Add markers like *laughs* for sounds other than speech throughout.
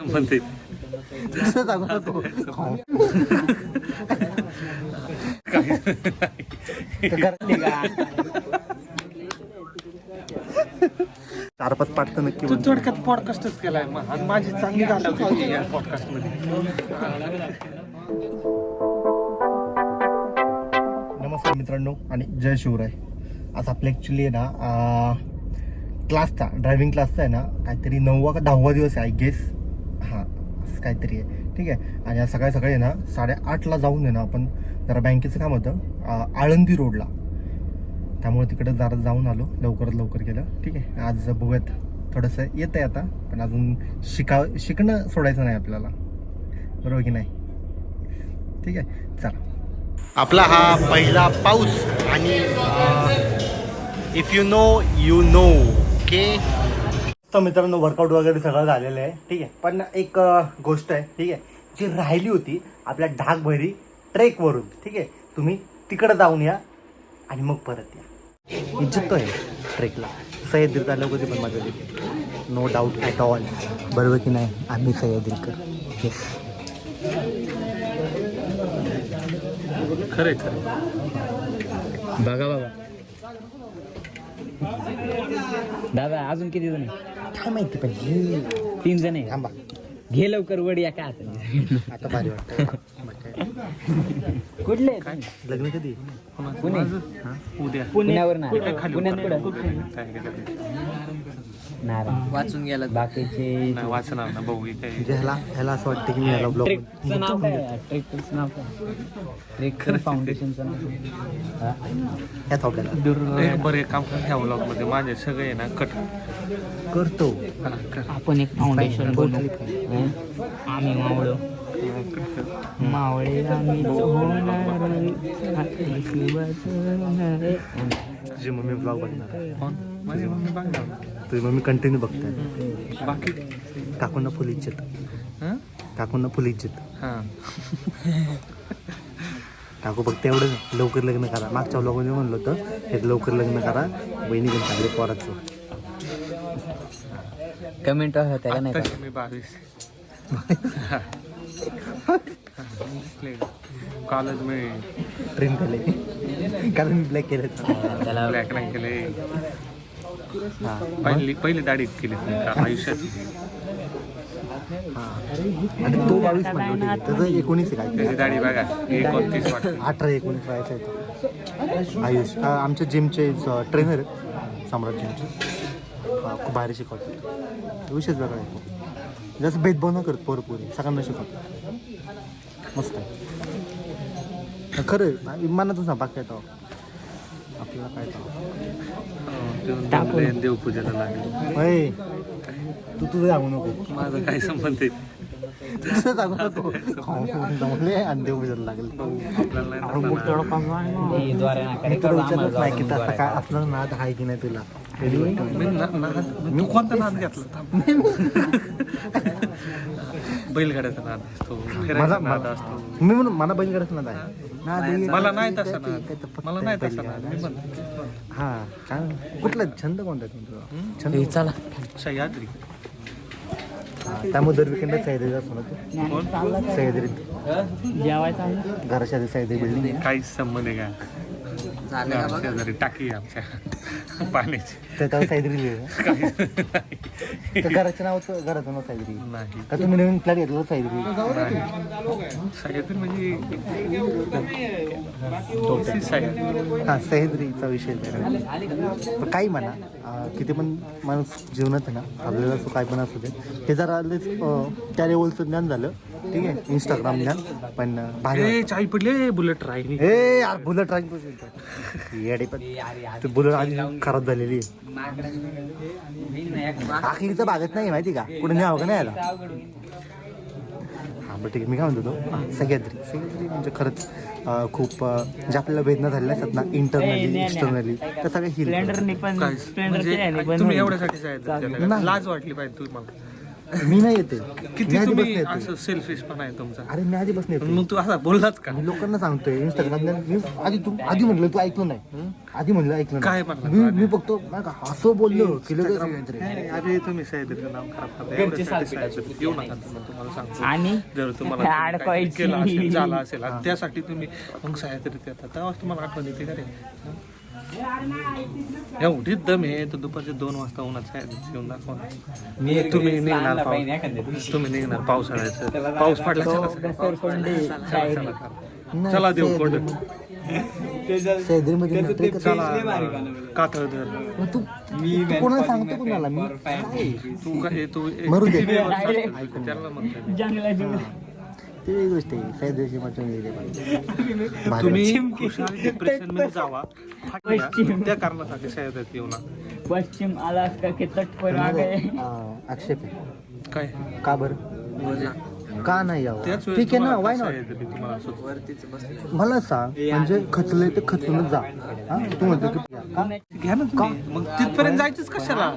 म्हणते चार पाच पाठ तर नक्की तू थोडक्यात पॉडकास्टच केलाय आणि माझी चांगली झाली होती या पॉडकास्टमध्ये नमस्कार मित्रांनो आणि जय शिवराय. आज आपलं ॲक्च्युली आहे ना क्लासचा ड्रायव्हिंग क्लासचा आहे ना काहीतरी नववा का दहावा दिवस आहे आय गेस हां असं काहीतरी आहे. ठीक आहे? आणि आज सकाळी सकाळी आहे ना साडेआठला जाऊन आहे ना आपण जरा बँकेचं काम होतं आळंदी रोडला त्यामुळे तिकडं जरा जाऊन आलो लवकरात लवकर केलं ठीक आहे? आज बघूयात. थोडंसं येतं आहे आता पण अजून शिका शिकणं सोडायचं नाही आपल्याला. बरोबर की नाही? ठीक आहे? चला. आपला हा पहिला पाऊस आणि if you know you know okay तर मित्रांनो वर्कआउट वगैरे सगळं झालेलं आहे ठीक आहे. पण एक गोष्ट आहे ठीक आहे. जी राहिली होती आपल्या ढाकभरी ट्रेकवरून ठीक आहे. तुम्ही तिकडं जाऊन या आणि मग परत या. मी आहे ट्रेकला सह्याद्री तालुका कधी पण माझं तिथे नो डाऊट ॲट ऑल बरोबर की नाही? आम्ही सह्याद्रीकर. येस खरे खरे बघा बाबा. दादा अजून किती जण? काय माहिती पण हे तीन जण आहे थांबा. घे लवकर वड या काय हातात. आता भारी वाटतं कुठले लग्न कधी? पुणे. उद्या पुण्यावर ना पुण्यात कुठं? नारायण वाचून गेला बाकीचे नाही वाचणार ना भाऊ हे काय म्हणजे ह्याला ह्याला असं वाटतं की मी ह्याला ब्लॉग ट्रेकचं नाव काय ट्रेकचं नाव काय? ट्रेक फाउंडेशनचं नाव हा? ह्या थोपड्याला एक बरं एक काम कर ह्या व्लॉगमध्ये माझे सगळे आहे ना कट करतो. हा, कर. आपण एक फाउंडेशन बनवू? आम्ही मावळं. मावळे आम्ही तुझी मम्मी ब्लॉग बघणार आहे. कोण? माझी मम्मी बघणार. तुझी मम्मी कंटिन्यू बघताय. बाकी? काकूंना फुल इज्जत. हं? काकूंना फुल इज्जत. हा. काकू फक्त एवढं नाही, लवकर लग्न करा. मागच्या ब्लॉगमध्ये म्हणलं होतं हे लवकर लग्न करा बहिणी घेऊन चांगले पोराचं. कमेंट होत्या का नाही मी बावीस. *laughs* कॉलेज मी ट्रेन केले. कारण मी ब्लॅक केले. त्याला ब्लॅक नाही केले. हां. पहिली पहिली दाढी केली आयुष्यात आणि तो बावीस म्हणतो त्याचं एकोणीस आहे काय त्याची दाढी बघा. एकोणतीस अठरा एकोणीस वयाचा येतो आयुष आमच्या जिमचे ट्रेनर आहेत. सम्राट जिमचे हा, खूप भारी शिकवतात. विषयच वेगळा आहे जसं भेदभाव न करत पोरं पोरी सगळ्यांना शिकवतात मस्त आहे. खरं आहे. विमानातून सांग बाकी काय तो आपल्याला काय तो देवपूजेला लागले. तू तुझं सांगू नको. माझा काय संबंध आहे? तुझं सांगू नको. खाऊन पिऊन जमले आणि देव लागले. आपल्याला नाही. मी विचारलंच नाही की? तसं काय असलं नाद आहे की नाही तुला. मी ना- नाद- तू कोणता नाद घेतला बैलगाड्याचा नाद असतो मला फिरायचा नाद असतो मी म्हणून मला बैलगाड्याचा नाद आहे मला नाही तसा नाद मला नाही तसा नाद मी म्हणतो हा काय कुठला छंद कोणता तुमचा छंद चला सह्याद्री त्यामुळे दर विकेंडला सह्याद्री जातो ना तू कोण सह्याद्री जेवायचं घराच्या सह्याद्री बिल्डिंग आहे काहीच संबंध आहे का शेजारी टाकी आमच्या. पाण्याची. लिहिलं काहीच नाही. का घराचं नाव तर घराचं नाव सह्याद्री नाही. का तुम्ही नवीन फ्लॅट घेतलं सह्याद्री नाही. सह्याद्री म्हणजे सह्याद्री. हा सह्याद्रीचा विषय आहे. पण काही म्हणा. अं, किती पण माणूस जीवनात आहे ना आपल्याला असं काय पण असू दे. हे जरा लयच, अं, त्या लेवलचं ज्ञान झालं. ठीक आहे इंस्टाग्राम ज्ञान पण भारी चाय पडले बुलेट राहिली ए यार बुलेट ड्राईव्ह येडे पण. ते बुलेट आधी खराब झालेली आखलीचं भागत नाही माहिती का? कुठे न्यावं का नाही आला हां बरं ठीक आहे. मी काय म्हणतो तो? सह्याद्री. सह्याद्री म्हणजे खरंच खूप जे आपल्याला वेदना झालेल्या असतात ना इंटरनली एक्सटर्नली त्या सगळ्या हिल म्हणजे तुम्ही एवढ्यासाठी. लाज वाटली पाहिजे तुम्हाला. मी नाही येते. किती मी आधीपासून तुम्ही येते. असं सेल्फिश पण आहे तुमचा? अरे मी आधीपासून येते. मग तू असा बोललाच का? मी लोकांना सांगतोय इंस्टाग्राम मी आधी तू आधी म्हटलं तू ऐकलं नाही. आधी म्हणलं ऐकलं काय नाही म्हणलं मी मी फक्त नाही का असं बोललो काहीतरी. नाही, अरे तुम्ही सह्याद्रीचं नाव खराब करता. एवढ्यासाठी सह्याद्री येऊ नका तुम्ही तुम्हाला सांगतो. आणि? जर तुम्हाला तुम्ही काहीतरी अडकवायची. केलं असेल झालं असेल आणि त्यासाठी तुम्ही मग सह्याद्रीत येतात तेव्हाच तुम्हाला आठवण येते का रे? एवढीच दम आहे तर दुपारचे दोन वाजता उन्हात सह्याद्रीत येऊन दाखवा. तुम्ही निघणार पाऊस. तुम्ही निघणार पावसाळ्याचं पाऊस पडला चला, देऊ कोंड. कातळ धर. तू तू कोणाला सांगतो कोणाला? मी काय? तू काय? त्याला ते वेगळी गोष्ट आहे. मटण वेगळी पाहिजे. भारी तुम्ही खुशाल डिप्रेशनमध्ये जावा. फाटला. त्या कारणासाठी सह्याद्रीत येऊ नका. पश्चिम अलास्का के तट पर आ गए. वाटतं. हा, आक्षेप आहे. काय? का बरं? का नाही यावं? वेळेस ठीक आहे ना तुम्हाला वाय नॉट तुम्हाला. मला सांग म्हणजे खचलंय तर खचूनच जा. हा? तू म्हणतो का घ्या ना. तुम्ही. मग तिथपर्यंत जायचंच कशाला?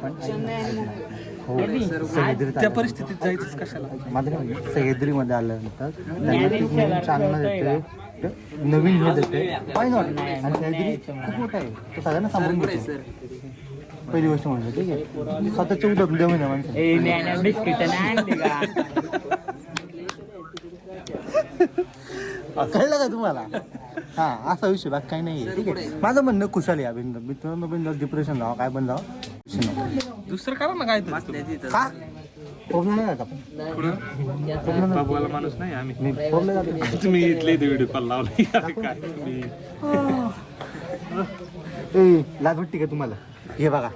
हो सह्याद्रीत त्या आलं. परिस्थितीत जायचंच कशाला? माझं काय म्हणणं, सह्याद्रीमध्ये आल्यानंतर त्यांना ते नवीन चालना देते. ते नवीन हे देते. वाय नॉट आणि सह्याद्री खूप मोठा आहे. तो सगळ्यांना सांभाळून घेतो. पहिली गोष्ट म्हणजे ठीक आहे. स्वतःच्या उदक देऊ ना माणसं. *laughs* कळलं का तुम्हाला? हा असा विषय बाकी काही नाही ठीक आहे. माझं म्हणणं खुशाल बिंद मित्रांनो बिंद डिप्रेशन जावं काय पण जावं दुसरं करा ना काय का? नाही आता. बाबूला माणूस नाही आम्ही. मी तुम्ही इथले व्हिडिओ कॉल लावले. काय तुम्ही ए लाज वाटते का तुम्हाला? हे बघा.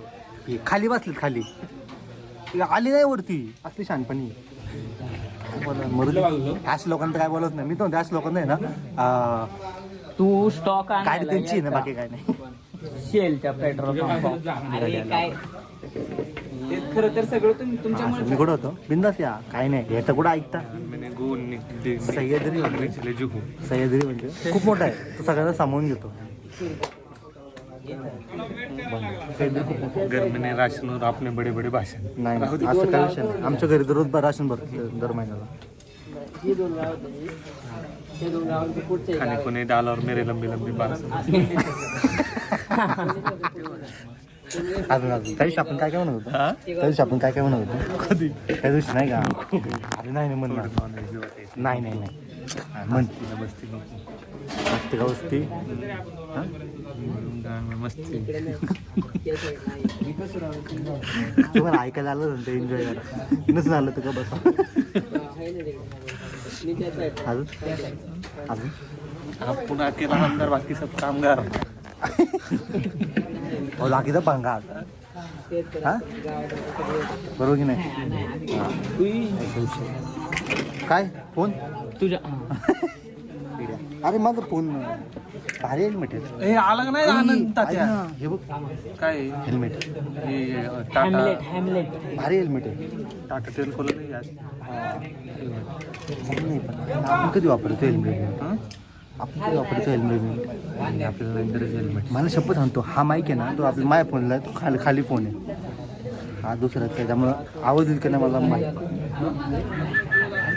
हे खाली बसलेत खाली. हे आली नाही वरती. असली शानपणी काय बोला मरू दे. अशा लोकांना तर काय बोलत नाही. मी तर म्हणते अशा लोकांना आहे ना तू स्टॉक काय त्यांची आहे ना बाकी काय नाही. शेलच्या पेट्रोल अरे काय? खरं तर सगळं तुम्ही मी कुठं होतो? बिंदास या. काय नाही. ह्याचं कुठं ऐकता? मैंने गोल निकले सह्याद्री म्हणजे? चले जुगू सह्याद्री म्हणजे? खूप मोठा आहे. तो सगळ्यांना सामावून घेतो. सह्याद्री खूप मोठा राशन और आपने बडे बडे भाषण. आहे. नाही नाही, असं काय विषय नाही. आमच्या घरी दररोज ब- राशन भरतो दर महिन्याला. खाने को नहीं डाला और मेरे लंबी लंबी बाल *laughs* अजून अजून. त्या दिवशी आपण काय काय म्हणत होतो? हा? त्या दिवशी आपण काय काय म्हणत होतो? कधी? त्या दिवशी नाही का? अरे नाही नाही म्हणणार नाही नाही नाही. हा, म्हण. मस्ती मस्ती का वस्ती? हा? मस्ती तुम्हाला ऐकायला आलं ना ते एन्जॉय करा नसून आलं तर का बसा? अजून? अजून? हा पुन्हा केला आमदार बाकी सब कामगार. *laughs* हो बाकीचा पंगा हा। बरोबर की नाही? हा. काय? फोन? तुझ्या *laughs* अरे माझा फोन भारी हेल्मेट आहे. ए आला का नाही आनंद तात्या? हे बघ. काय? हेल्मेट हे टाटा. हॅमलेट हॅमलेट भारी हेल्मेट आहे. टाटा नाही आज नाही पण आपण कधी वापरतो हेल्मेट हं? आपण वापरतो हेल्मेट आणि आपल्याला गरज हेल्मेट मला शपथ सांगतो हा माईक आहे ना तो आपल्या माय फोनला आहे, तो खाली खाली फोन आहे. हा दुसराच आहे त्यामुळं आवाज येईल का नाही मला माहीत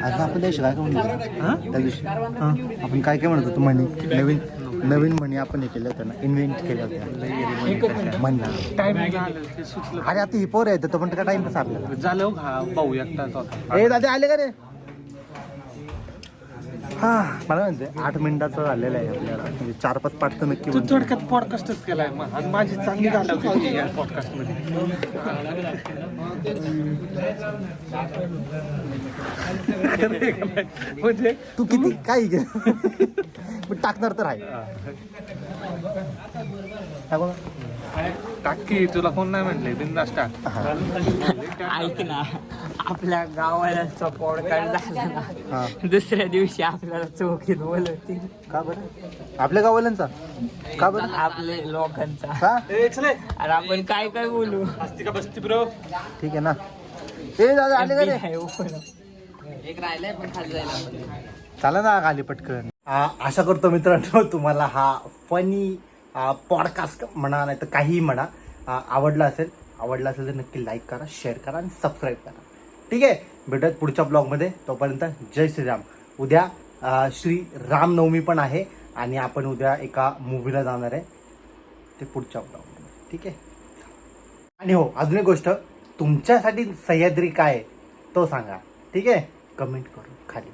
आता आपण त्या दिवशी काय काय म्हणतो? त्या दिवशी आपण काय काय म्हणत होतो? म्हणी. नवीन नवीन म्हणी आपण हे केल्या होत्या ना इन्व्हेंट केल्या होत्या. म्हणला. टायमिंग झालं ते सुचलं अरे आता ही पोर आहे तर पण काय टाइम कसा आपल्याला? झालं हो भाऊ होता ए दादा आले का रे? हा मला म्हणते आठ मिनिटाचं झालेलं आहे आपल्याला. म्हणजे चार पाच पाठ तर नक्की तू. थोडक्यात पॉडकास्टच केलाय मग. आणि माझी चांगली झालं होती या पॉडकास्टमध्ये म्हणजे तू किती? काय घे मी टाकणार तर आहे. टाकी तुला कोण नाही म्हटले बिंदास टाक. ऐक ना आपल्या गावाला पॉडकास्ट झाला हा. ना दुसऱ्या दिवशी आपल्याला चौकीत बोलवतील. का बरं? आपल्या गावाल्यांचा का बरं? आपले लोकांचा. का? अरे आपण काय काय बोलू? बसती का बसती ब्रो ठीक आहे ना. ए दादा आले का रे? open. एक राहिलाय पण खाली जायला चला ना खाली पटकन. आशा करतो मित्रांनो तुम्हाला हा फनी पॉडकास्ट म्हणा नाही तर काहीही म्हणा. आवडला असेल आवडला असेल तर नक्की लाईक करा शेअर करा आणि सबस्क्राईब करा. ठीक आहे? भेटत पुढच्या ब्लॉगमध्ये तोपर्यंत जय श्रीराम. उद्या श्री रामनवमी पण आहे आणि आपण उद्या एका मूवीला जाणार आहे. ते पुढच्या ब्लॉगमध्ये ठीक आहे? आणि हो अजून एक गोष्ट. तुमच्यासाठी सह्याद्री काय आहे तो सांगा. ठीक आहे? कमेंट करून खाली.